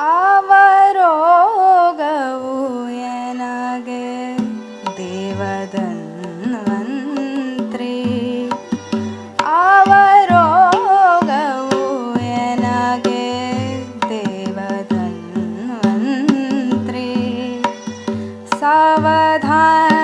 आवरोगनगे देवदन्वन्त्री। आवरोगनगे देवदन्वन्त्री। ಸಾವಧಾನ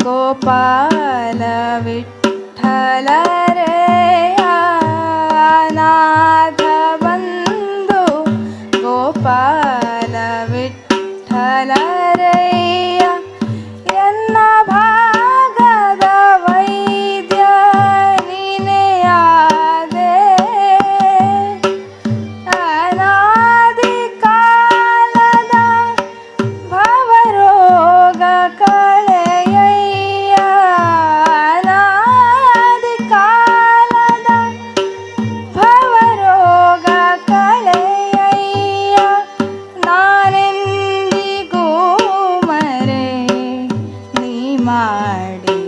गोपाल विठ्ठल गोपाल विठ्ठल रे ಮಾಡಿ